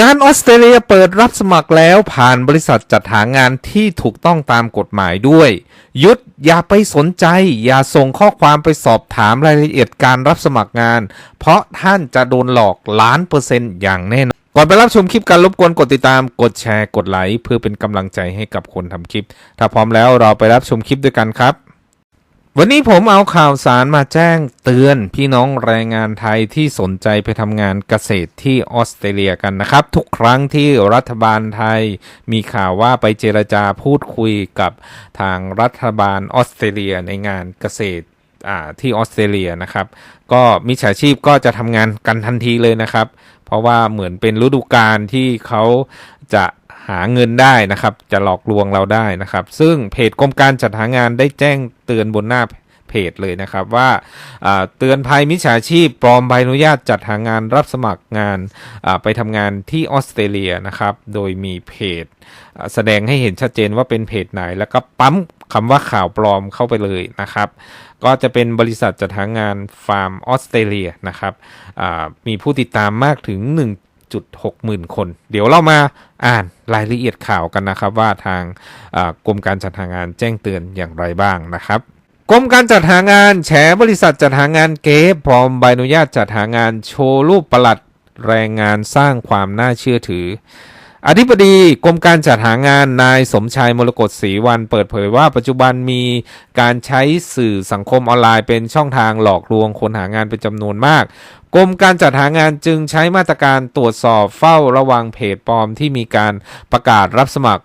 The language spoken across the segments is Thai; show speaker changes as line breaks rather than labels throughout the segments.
งานออสเตรเลียเปิดรับสมัครแล้วผ่านบริษัทจัดหางานที่ถูกต้องตามกฎหมายด้วย ยุดอย่าไปสนใจ อย่าส่งข้อความไปสอบถามรายละเอียดการรับสมัครงาน เพราะท่านจะโดนหลอกล้านเปอร์เซ็นต์อย่างแน่นอน ก่อนไปรับชมคลิปการรบกวนกดติดตามกดแชร์กดไลค์เพื่อเป็นกำลังใจให้กับคนทำคลิป ถ้าพร้อมแล้วเราไปรับชมคลิปด้วยกันครับ วันนี้ผมเอาข่าวสารมาแจ้งเตือนพี่น้องแรงงานไทยที่สนใจไปทำงานเกษตรที่ออสเตรเลียกันนะครับ ทุกครั้งที่รัฐบาลไทยมีข่าวว่าไปเจรจาพูดคุยกับทางรัฐบาลออสเตรเลียในงานเกษตรที่ออสเตรเลียนะครับ ก็มิจฉาชีพก็จะทำงานกันทันทีเลยนะครับ เพราะว่าเหมือนเป็นฤดูกาลที่เขาจะ หาเงินได้นะครับ จะหลอกลวงเราได้นะครับ ซึ่งเพจกรมการจัดหางานได้แจ้งเตือนบนหน้าเพจเลยนะครับว่าเตือนภัยมิจฉาชีพปลอมใบอนุญาตจัดหางานรับสมัครงานไปทำงานที่ออสเตรเลียนะครับ โดยมีเพจแสดงให้เห็นชัดเจนว่าเป็นเพจไหน แล้วก็ปั๊มคำว่าข่าวปลอมเข้าไปเลยนะครับ ก็จะเป็นบริษัทจัดหางานฟาร์มออสเตรเลียนะครับมีผู้ติดตามมากถึง 1.6หมื่นคน เดี๋ยวเรามาอ่านรายละเอียดข่าวกันนะครับ ว่าทางกรมการจัดหางานแจ้งเตือนอย่างไรบ้างนะครับกรมการจัดหางานแฉบริษัทจัดหางานเก๊พร้อมใบอนุญาตจัดหางานโชว์รูปประหลัดแรงงานสร้างความน่าเชื่อถือ อธิบดีกรมการจัดหางานนายสมชายมรกตศรีวันเปิดเผยว่าปัจจุบันมีการใช้สื่อสังคมออนไลน์เป็นช่องทางหลอกลวงคนหางานเป็นจำนวนมากกรมการจัดหางานจึงใช้มาตรการตรวจสอบเฝ้าระวังเพจปลอมที่มีการประกาศรับสมัคร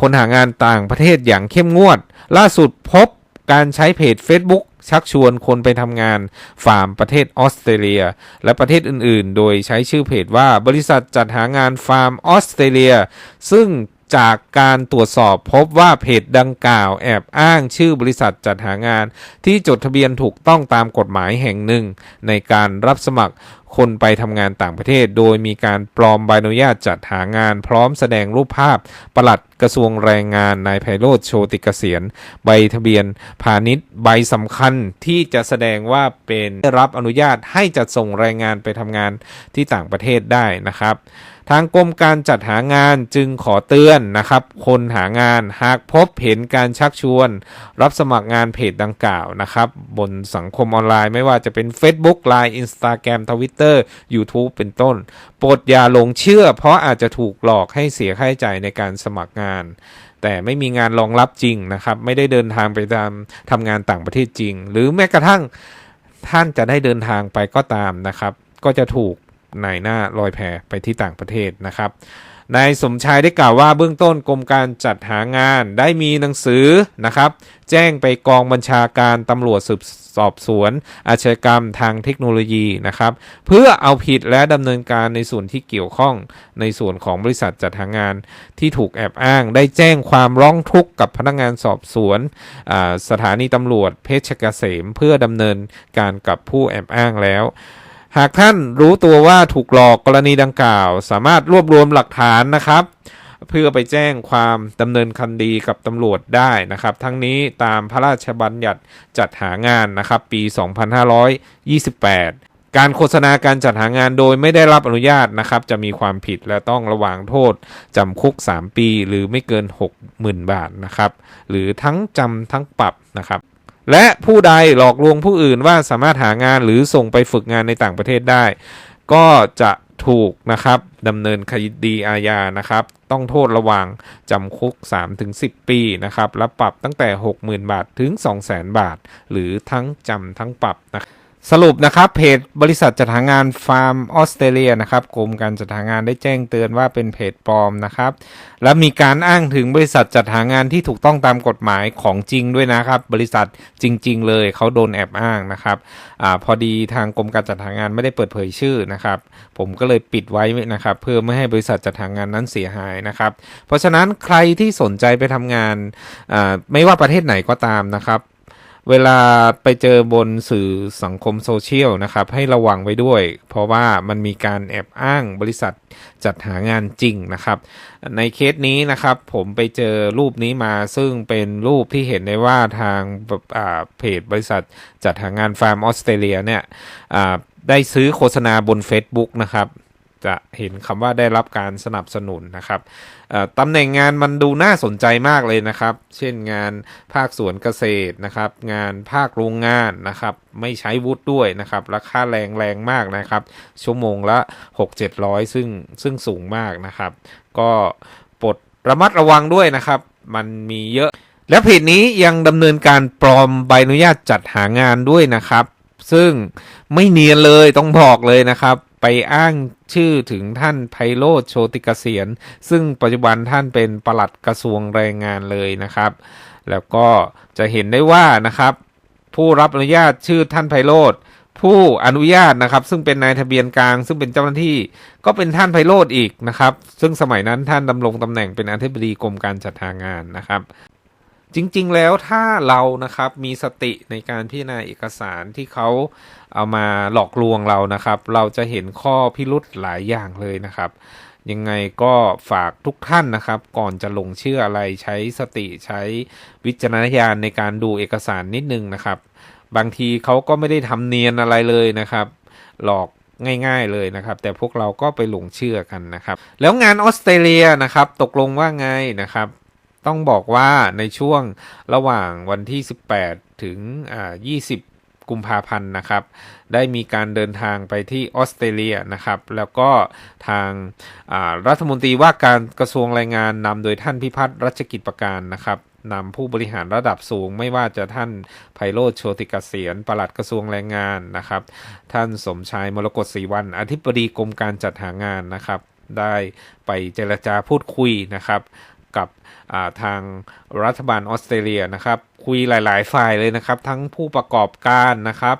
คนหางานต่างประเทศอย่างเข้มงวด ล่าสุดพบ การใช้เพจ Facebook ชักชวนคนไปทำงานฟาร์มประเทศออสเตรเลีย และประเทศอื่น ๆ โดยใช้ชื่อเพจว่าบริษัทจัดหางานฟาร์มออสเตรเลีย ซึ่ง จากการตรวจสอบพบว่าเพจดังกล่าวแอบอ้างชื่อบริษัทจัดหางาน ที่จดทะเบียนถูกต้องตามกฎหมายแห่งหนึ่ง ในการรับสมัครคนไปทำงานต่างประเทศ โดยมีการปลอมใบอนุญาตจัดหางาน พร้อมแสดงรูปภาพปลัดกระทรวงแรงงานนายไพโรธโชติกเกษียณใบทะเบียนพาณิชย์ใบสำคัญที่จะแสดงว่าเป็นได้รับอนุญาตให้จัดส่งแรงงานไปทำงานที่ต่างประเทศได้นะครับ ทางกรมการจัดหางานจึงขอเตือนนะครับ คนหางานหากพบเห็นการชักชวน รับสมัครงานเพจดังกล่าวนะครับ บนสังคมออนไลน์ไม่ว่าจะเป็น Facebook Line Instagram Twitter YouTube เป็นต้น โปรดอย่าหลงเชื่อ เพราะอาจจะถูกหลอกให้เสียค่าใช้จ่ายในการสมัครงาน แต่ไม่มีงานรองรับจริงนะครับ ไม่ได้เดินทางไปตามทำงานต่างประเทศจริง หรือแม้กระทั่งท่านจะได้เดินทางไปก็ตามนะครับ ก็จะถูก นายหน้าลอยแพไปที่ต่างประเทศนะครับนายสมชายได้กล่าวว่าเบื้องต้นกรมการจัดหางานได้มีหนังสือนะครับ แจ้งไปกองบัญชาการตำรวจสืบสอบสวน อาชญากรรมทางเทคโนโลยีนะครับ เพื่อเอาผิดและดำเนินการในส่วนที่เกี่ยวข้องในส่วนของบริษัทจัดหางานที่ถูกแอบอ้าง ได้แจ้งความร้องทุกข์กับพนักงานสอบสวนสถานีตำรวจเพชรเกษม เพื่อดำเนินการกับผู้แอบอ้างแล้ว หากท่านรู้ตัวว่าถูกหลอกกรณีดังกล่าว สามารถรวบรวมหลักฐานนะครับ เพื่อไปแจ้งความดำเนินคดีกับตำรวจได้นะครับ ทั้งนี้ตามพระราชบัญญัติจัดหางานนะครับ ปี 2528การโฆษณาการจัดหางานโดยไม่ได้รับอนุญาตนะครับ จะมีความผิดและต้องระวางโทษ จำคุก 3 ปี หรือไม่เกิน 60,000 บาทนะครับ หรือทั้งจำทั้งปรับนะครับ และผู้ใดหลอกลวงผู้อื่นว่าสามารถหางานหรือส่งไปฝึกงานในต่างประเทศได้ ก็จะถูกนะครับดำเนินคดีอาญานะครับ ต้องโทษระวางจำคุก 3-10 ปีนะครับและปรับตั้งแต่ 60,000 บาทถึง 200,000 บาท หรือทั้งจำทั้งปรับนะครับ สรุปนะครับเพจบริษัทจัดหางานฟาร์มออสเตรเลียนะครับกรมการจัดหางานได้แจ้งเตือนว่าเป็นเพจปลอมนะครับ และมีการอ้างถึงบริษัทจัดหางานที่ถูกต้องตามกฎหมายของจริงด้วยนะครับ บริษัทจริง ๆ เลยเขาโดนแอบอ้างนะครับอาพอดีทางกรมการจัดหางานไม่ได้เปิดเผยชื่อนะครับ ผมก็เลยปิดไว้นะครับ เพื่อไม่ให้บริษัทจัดหางานนั้นเสียหายนะครับ เพราะฉะนั้นใครที่สนใจไปทำงานอ่าไม่ว่าประเทศไหนก็ตามนะครับ เวลาไปเจอบนสื่อสังคมโซเชียลนะครับ ให้ระวังไว้ด้วย เพราะว่ามันมีการแอบอ้างบริษัทจัดหางานจริงนะครับ ในเคสนี้นะครับ ผมไปเจอรูปนี้มาซึ่งเป็นรูปที่เห็นได้ว่าทางอ่าเพจบริษัทจัดหางานฟาร์มออสเตรเลียเนี่ยอ่าได้ซื้อโฆษณาบน Facebook นะครับ จะเห็นคำว่าได้รับการสนับสนุนนะครับตำแหน่งงานมันดูน่าสนใจมากเลยนะครับ เช่นงานภาคสวนเกษตรนะครับ งานภาคโรงงานนะครับ ไม่ใช้วุฒิด้วยนะครับ ราคาแรงแรงมากนะครับ ชั่วโมงละ 6 700 ซึ่งซึ่งสูงมากนะครับ ก็ปลดระมัดระวังด้วยนะครับ มันมีเยอะ และเพจนี้ยังดำเนินการปลอมใบอนุญาตจัดหางานด้วยนะครับ ซึ่งไม่เนียนเลยต้องบอกเลยนะครับ ไปอ้างชื่อถึงท่านไพโรธโชติกเกษียณซึ่งปัจจุบันท่านเป็นปลัดกระทรวงแรงงานเลยนะครับ แล้วก็จะเห็นได้ว่านะครับ ผู้รับอนุญาตชื่อท่านไพโรธผู้อนุญาตนะครับ ซึ่งเป็นนายทะเบียนกลาง ซึ่งเป็นเจ้าหน้าที่ก็เป็นท่านไพโรธอีกนะครับ ซึ่งสมัยนั้นท่านดำรงตำแหน่งเป็นอธิบดีกรมการจัดหางานนะครับ จริงๆแล้วถ้าเรานะครับมีสติในการพิจารณาเอกสารที่เขาเอามาหลอกลวงเรานะครับ เราจะเห็นข้อพิรุธหลายอย่างเลยนะครับยังไงก็ฝากทุกท่านนะครับ ก่อนจะลงเชื่ออะไรใช้สติใช้วิจารณญาณในการดูเอกสารนิดนึงนะครับ บางทีเขาก็ไม่ได้ทำเนียนอะไรเลยนะครับ หลอกง่าย ๆเลยนะครับ แต่พวกเราก็ไปหลงเชื่อกันนะครับ แล้วงานออสเตรเลียนะครับ ตกลงว่าไงนะครับ ต้องบอกว่าในช่วงระหว่างวันที่ 18 ถึงอ่า20 กุมภาพันธ์นะครับ ได้มีการเดินทางไปที่ออสเตรเลียนะครับ แล้วก็ทางารัฐมนตรีว่าการกระทรวงแรงงานนำโดยท่านพิพัฒน์รัชกิจประการนะครับนำผู้บริหารระดับสูงไม่ว่าจะท่านไพโรธโชติกเกษียณปลัดกระทรวงแรงงานนะครับ ท่านสมชายมรกตศรีวัน อธิบดีกรมการจัดหางานนะครับ ได้ไปเจรจาพูดคุยนะครับ กับ ทางรัฐบาลออสเตรเลียนะครับคุยหลาย ๆ ฝ่ายเลยนะครับ ทั้งผู้ประกอบการนะครับ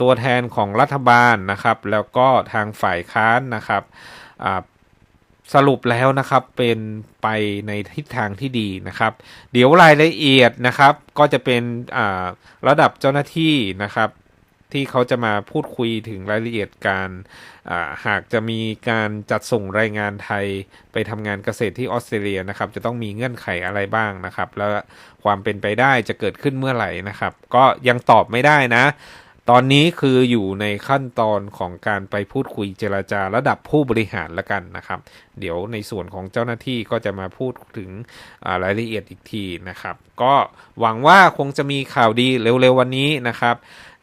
ตัวแทนของรัฐบาลนะครับ แล้วก็ทางฝ่ายค้านนะครับสรุปแล้วนะครับเป็นไปในทิศทางที่ดีนะครับ เดี๋ยวรายละเอียดนะครับก็จะเป็นระดับเจ้าหน้าที่นะครับ ที่เขาจะมาพูดคุยถึงรายละเอียดการหากจะมีการจัดส่งแรายงานไทยไปทำงานเกษตรที่ออสเตรเลียนะครับ จะต้องมีเงื่อนไขอะไรบ้างนะครับ แล้วความเป็นไปได้จะเกิดขึ้นเมื่อไหร่นะครับ ก็ยังตอบไม่ได้นะ ตอนนี้คืออยู่ในขั้นตอนของการไปพูดคุยเจรจาระดับผู้บริหารแล้วกันนะครับ เดี๋ยวในส่วนของเจ้าหน้าที่ก็จะมาพูดถึงรายละเอียดอีกทีนะครับ ก็หวังว่าคงจะมีข่าวดีเร็วๆวันนี้นะครับ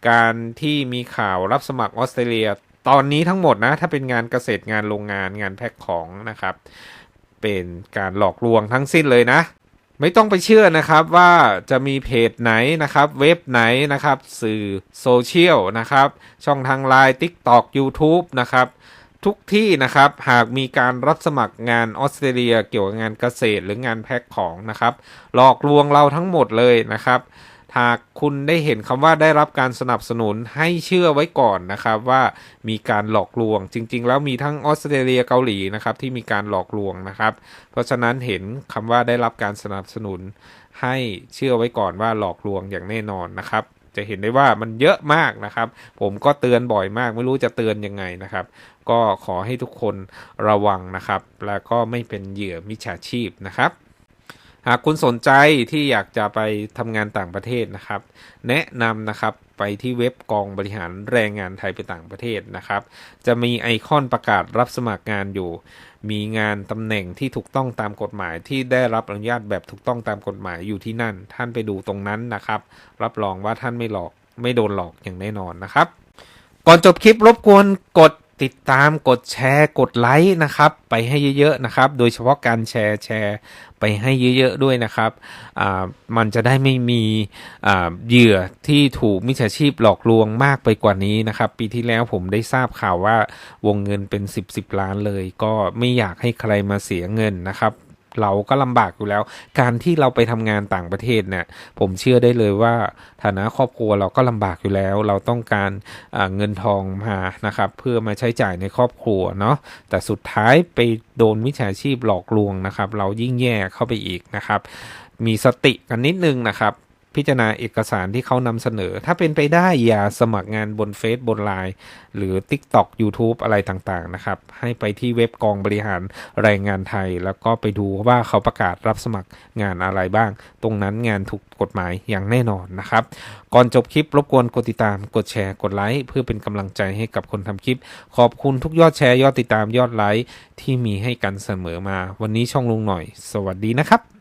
การที่มีข่าวรับสมัครออสเตรเลีย ตอนนี้ทั้งหมดนะ ถ้าเป็นงานเกษตรงานโรงงานงานแพ็คของนะครับ เป็นการหลอกลวงทั้งสิ้นเลยนะ ไม่ต้องไปเชื่อนะครับว่าจะมีเพจไหนนะครับ เว็บไหนนะครับ สื่อโซเชียลนะครับ ช่องทางไลน์ TikTok YouTube นะครับทุกที่นะครับหากมีการรับสมัครงานออสเตรเลีย เกี่ยวกับงานเกษตรหรืองานแพ็คของนะครับ หลอกลวงเราทั้งหมดเลยนะครับ หากคุณได้เห็นคำว่าได้รับการสนับสนุนให้เชื่อไว้ก่อนนะครับว่ามีการหลอกลวง จริง ๆ แล้วมีทั้งออสเตรเลียเกาหลีนะครับที่มีการหลอกลวงนะครับ เพราะฉะนั้นเห็นคำว่าได้รับการสนับสนุน ให้เชื่อไว้ก่อนว่าหลอกลวงอย่างแน่นอนนะครับจะเห็นได้ว่ามันเยอะมากนะครับ ผมก็เตือนบ่อยมาก ไม่รู้จะเตือนยังไงนะครับ ก็ขอให้ทุกคนระวังนะครับ แล้วก็ไม่เป็นเหยื่อมิจฉาชีพนะครับ หากคุณสนใจที่อยากจะไปทำงานต่างประเทศนะครับ แนะนำนะครับไปที่เว็บกองบริหารแรงงานไทยไปต่างประเทศนะครับ จะมีไอคอนประกาศรับสมัครงานอยู่ มีงานตำแหน่งที่ถูกต้องตามกฎหมายที่ได้รับอนุญาตแบบถูกต้องตามกฎหมายอยู่ที่นั่น ท่านไปดูตรงนั้นนะครับ รับรองว่าท่านไม่หลอกไม่โดนหลอกอย่างแน่นอนนะครับ ก่อนจบคลิปรบกวนกด ติดตามกดแชร์กดไลค์นะครับ ไปให้เยอะๆนะครับ โดยเฉพาะการแชร์แชร์ไปให้เยอะๆด้วยนะครับอ่ามันจะได้ไม่มีอ่าเหยื่อที่ถูกมิจฉาชีพหลอกลวงมากไปกว่านี้นะครับ ปีที่แล้วผมได้ทราบข่าวว่าวงเงินเป็น 10บสล้านเลย ก็ไม่อยากให้ใครมาเสียเงินนะครับ เราก็ลำบากอยู่แล้ว การที่เราไปทำงานต่างประเทศเนี่ยผมเชื่อได้เลยว่าฐานะครอบครัวเราก็ลำบากอยู่แล้ว เราต้องการเงินทองมานะครับ เพื่อมาใช้จ่ายในครอบครัวเนาะแต่สุดท้ายไปโดนวิชาชีพหลอกลวงนะครับ เรายิ่งแย่เข้าไปอีกนะครับ มีสติกันนิดนึงนะครับ พิจารณาเอกสารที่เขานำเสนอ ถ้าเป็นไปได้อย่าสมัครงานบนเฟซบนไลน์หรือ TikTok YouTube อะไรต่างๆนะครับ ให้ไปที่เว็บกองบริหารแรงงานไทย แล้วก็ไปดูว่าเขาประกาศรับสมัครงานอะไรบ้าง ตรงนั้นงานถูกกฎหมายอย่างแน่นอนนะครับ ก่อนจบคลิปรบกวนกดติดตาม กดแชร์ กดไลค์เพื่อเป็นกำลังใจให้กับคนทำคลิป ขอบคุณทุกยอดแชร์ยอดติดตามยอดไลค์ที่มีให้กันเสมอมา วันนี้ช่องลุงหน่อย สวัสดีนะครับ